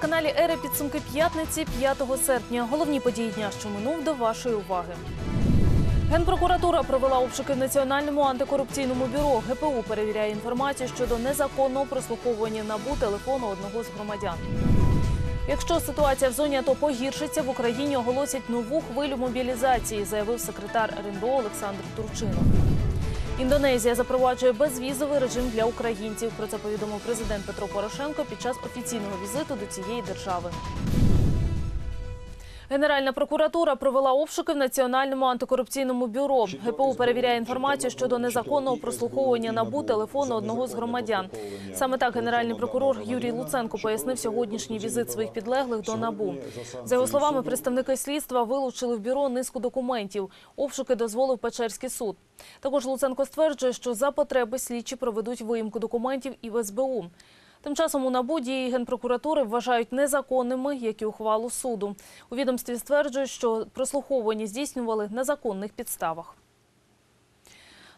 телеканалі Ери підсумки п'ятниці 5 серпня. Головні події дня, що минув до вашої уваги. Генпрокуратура провела обшуки в Національному антикорупційному бюро. ГПУ перевіряє інформацію щодо незаконного прослуховування набу телефону одного з громадян. Якщо ситуація в зоні АТО погіршиться, в Україні оголосять нову хвилю мобілізації, заявив секретар РНБО Олександр Турчинов. Індонезія запроваджує безвізовий режим для українців. Про це повідомив президент Петро Порошенко під час офіційного візиту до цієї держави. Генеральна прокуратура провела обшуки в Національному антикорупційному бюро. ГПУ перевіряє інформацію щодо незаконного прослуховування набу телефону одного з громадян. Саме так генеральний прокурор Юрій Луценко пояснив сьогоднішній візит своїх підлеглих до набу. За його словами, представники слідства вилучили в бюро низку документів. Обшуки дозволив Печерський суд. Також Луценко стверджує, що за потреби слідчі проведуть виїмку документів і в СБУ. Тим часом у НАБУ дії Генпрокуратури вважають незаконними, як і ухвалу суду. У відомстві стверджують, що прослуховування здійснювали на законних підставах.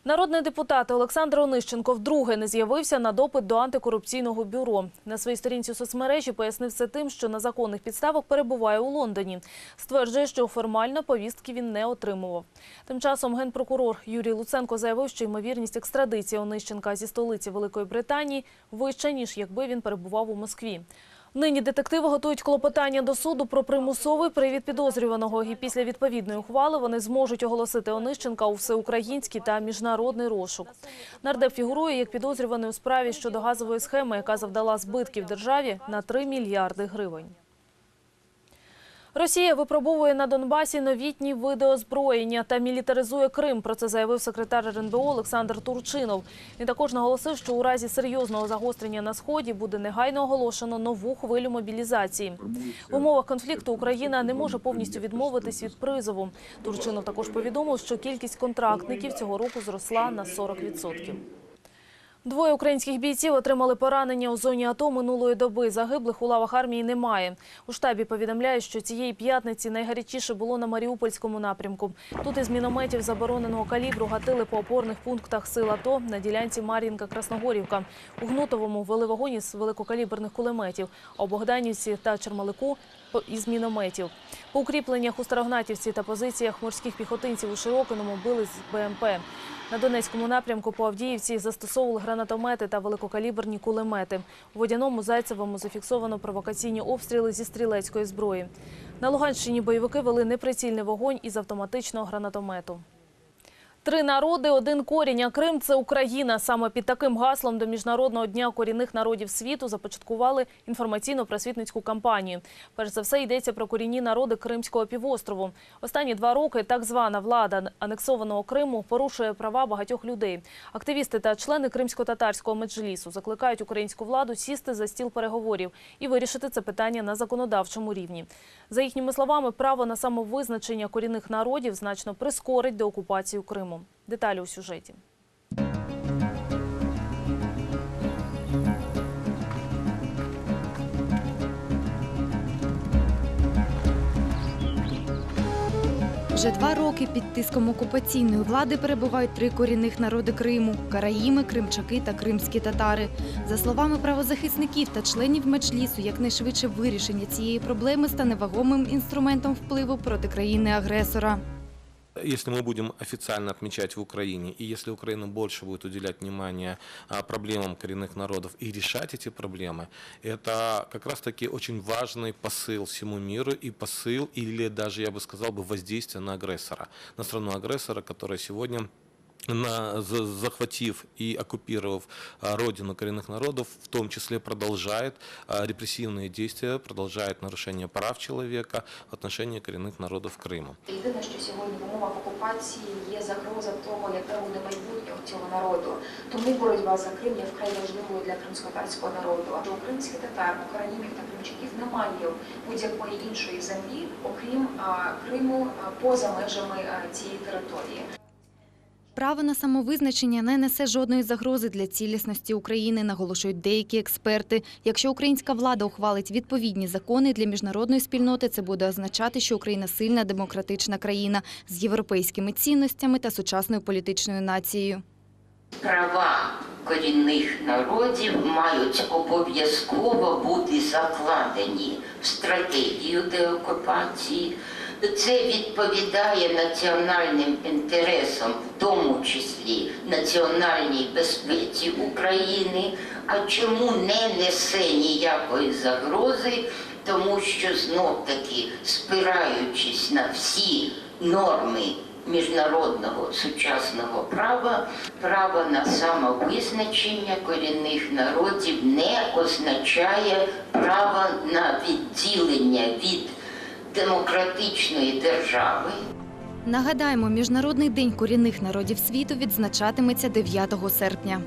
Народний депутат Олександр Онищенко вдруге не з'явився на допит до антикорупційного бюро. На своїй сторінці у соцмережі пояснив це тим, що на законних підставах перебуває у Лондоні. Стверджує, що формально повістки він не отримував. Тим часом генпрокурор Юрій Луценко заявив, що ймовірність екстрадиції Онищенка зі столиці Великої Британії вища, ніж якби він перебував у Москві. Нині детективи готують клопотання до суду про примусовий привід підозрюваного. І після відповідної ухвали вони зможуть оголосити Онищенка у всеукраїнський та міжнародний розшук. Нардеп фігурує як підозрюваний у справі щодо газової схеми, яка завдала збитків державі на 3 мільярди гривень. Росія випробовує на Донбасі новітні види озброєння та мілітаризує Крим. Про це заявив секретар РНБО Олександр Турчинов. Він також наголосив, що у разі серйозного загострення на сході буде негайно оголошено нову хвилю мобілізації. В умовах конфлікту Україна не може повністю відмовитись від призову. Турчинов також повідомив, що кількість контрактників цього року зросла на 40%. Двоє українських бійців отримали поранення у зоні АТО минулої доби. Загиблих у лавах армії немає. У штабі повідомляють, що цієї п'ятниці найгарячіше було на Маріупольському напрямку. Тут із мінометів забороненого калібру гатили по опорних пунктах сил АТО на ділянці Мар'їнка-Красногорівка. У Гнутовому вели вогонь із великокаліберних кулеметів, а у Богданівці та Чермалику із мінометів. По укріпленнях у Старогнатівці та позиціях морських піхотинців у Широкиному били з БМП. На Донецькому напрямку по Авдіївці застосовували гранатомети та великокаліберні кулемети. У Водяному Зайцевому зафіксовано провокаційні обстріли зі стрілецької зброї. На Луганщині бойовики вели неприцільний вогонь із автоматичного гранатомету. Три народи, один корінь. А Крим це Україна. Саме під таким гаслом до міжнародного дня корінних народів світу започаткували інформаційно-просвітницьку кампанію. Перш за все йдеться про корінні народи Кримського півострову. Останні два роки так звана влада анексованого Криму порушує права багатьох людей. Активісти та члени кримсько-татарського меджлісу закликають українську владу сісти за стіл переговорів і вирішити це питання на законодавчому рівні. За їхніми словами, право на самовизначення корінних народів значно прискорить деокупацію Криму. Деталі у сюжеті. Вже два роки під тиском окупаційної влади перебувають три корінних народи Криму караїми, кримчаки та кримські татари. За словами правозахисників та членів меджлісу, якнайшвидше вирішення цієї проблеми стане вагомим інструментом впливу проти країни-агресора Если мы будем официально отмечать в Украине, и если Украина больше будет уделять внимание а, проблемам коренных народов и решать эти проблемы, это как раз-таки очень важный посыл всему миру и посыл, или даже, я бы сказал, бы воздействие на агрессора, на страну-агрессора, которая сегодня на, за- захватив и оккупировав а, родину коренных народов, в том числе продолжает а, репрессивные действия, продолжает нарушение прав человека в отношении коренных народов Крыма. Єдине, що сьогодні в умовах окупації є загроза того, яке буде майбутнє у цього народу. Тому боротьба за Крим є вкрай важливою для кримськотарського народу. Адже українських татар, українців та кримчаків немає будь-якої іншої землі, окрім а, Криму а, поза межами а, цієї території. Право на самовизначення не несе жодної загрози для цілісності України, наголошують деякі експерти. Якщо українська влада ухвалить відповідні закони для міжнародної спільноти, це буде означати, що Україна сильна демократична країна з європейськими цінностями та сучасною політичною нацією. Права корінних народів мають обов'язково бути закладені в стратегію деокупації. Це відповідає національним інтересам, в тому числі національній безпеці України. А чому не несе ніякої загрози? Тому що знов таки, спираючись на всі норми міжнародного сучасного права, право на самовизначення корінних народів не означає право на відділення від демократичної держави. Нагадаємо, Міжнародний день корінних народів світу відзначатиметься 9 серпня.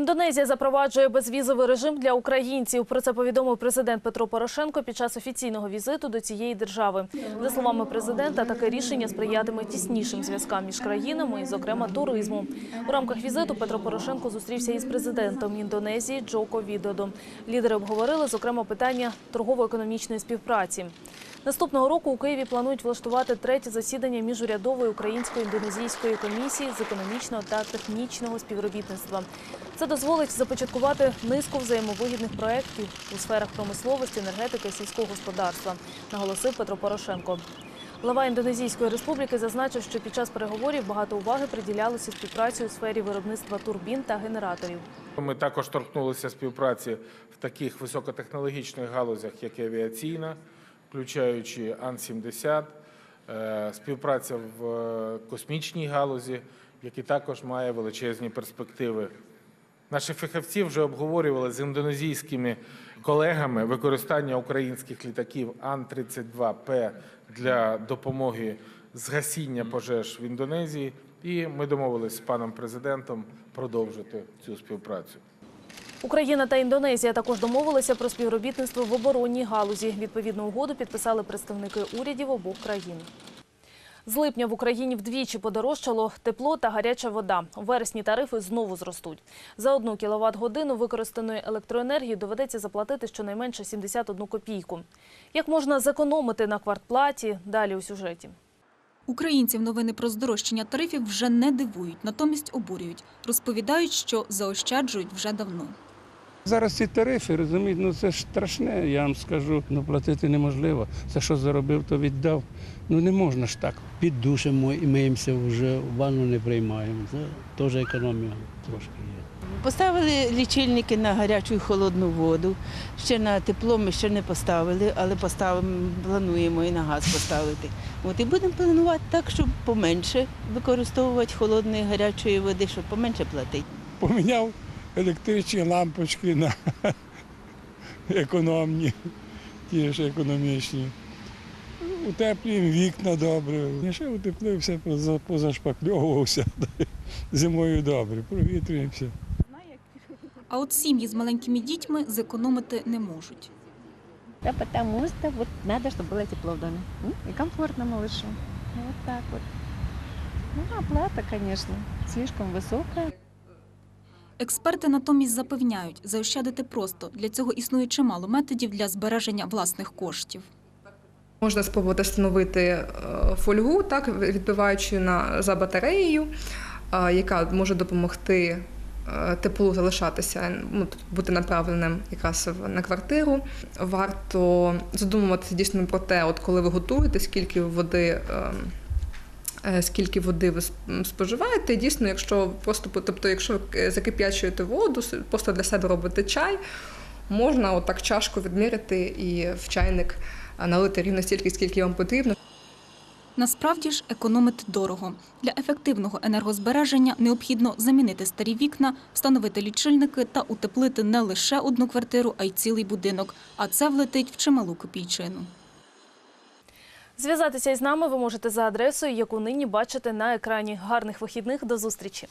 Індонезія запроваджує безвізовий режим для українців. Про це повідомив президент Петро Порошенко під час офіційного візиту до цієї держави. За словами президента, таке рішення сприятиме тіснішим зв'язкам між країнами, і, зокрема, туризму. У рамках візиту Петро Порошенко зустрівся із президентом Індонезії Джоко Відодом. Лідери обговорили, зокрема, питання торгово-економічної співпраці. Наступного року у Києві планують влаштувати третє засідання міжурядової української індонезійської комісії з економічного та технічного співробітництва. Це дозволить започаткувати низку взаємовигідних проєктів у сферах промисловості, енергетики сільського господарства, наголосив Петро Порошенко. Глава Індонезійської республіки зазначив, що під час переговорів багато уваги приділялося співпраці у сфері виробництва турбін та генераторів. Ми також торкнулися співпраці в таких високотехнологічних галузях, як авіаційна, включаючи Ан-70, е, співпраця в е, космічній галузі, яка також має величезні перспективи. Наші фахівці вже обговорювали з індонезійськими колегами використання українських літаків Ан-32П для допомоги згасіння пожеж в Індонезії. І ми домовилися з паном президентом продовжити цю співпрацю. Україна та Індонезія також домовилися про співробітництво в оборонній галузі. Відповідну угоду підписали представники урядів обох країн. З липня в Україні вдвічі подорожчало тепло та гаряча вода. У вересні тарифи знову зростуть. За одну кіловат-годину використаної електроенергії доведеться заплатити щонайменше 71 копійку. Як можна зекономити на квартплаті? Далі у сюжеті. Українців новини про здорожчання тарифів вже не дивують, натомість обурюють. Розповідають, що заощаджують вже давно. Зараз ці тарифи, розумієте, ну це ж страшне, я вам скажу. Ну платити неможливо. Це що заробив, то віддав. Ну не можна ж так. Під душем ми миємося, вже ванну не приймаємо. Це теж економія трошки є. Поставили лічильники на гарячу і холодну воду. Ще на тепло ми ще не поставили, але поставимо, плануємо і на газ поставити. От і будемо планувати так, щоб поменше використовувати холодної гарячої води, щоб поменше платити. Поміняв електричні лампочки на економні, ті ж економічні. Утеплюємо вікна добре. Я ще утеплився, поза- позашпакльовувався. Зимою добре, провітрюємося. А от сім'ї з маленькими дітьми зекономити не можуть. Да потому что вот надо, чтобы было тепло в доме. М? И комфортно малышу. Вот так вот. Ну, оплата, конечно, слишком высокая. Експерти натомість запевняють, заощадити просто. Для цього існує чимало методів для збереження власних коштів. Можна спробувати встановити е, фольгу, так відбиваючи на за батареєю, е, яка може допомогти е, теплу залишатися, ну, бути направленим якраз на квартиру. Варто задумуватися дійсно про те, от коли ви готуєте, скільки води. Е, е, Скільки води ви споживаєте, дійсно, якщо просто тобто, якщо ви закип'ячуєте воду, просто для себе робите чай, можна отак чашку відміряти і в чайник налити рівно стільки, скільки вам потрібно. Насправді ж економити дорого. Для ефективного енергозбереження необхідно замінити старі вікна, встановити лічильники та утеплити не лише одну квартиру, а й цілий будинок. А це влетить в чималу копійчину. Зв'язатися із нами ви можете за адресою, яку нині бачите на екрані. Гарних вихідних до зустрічі.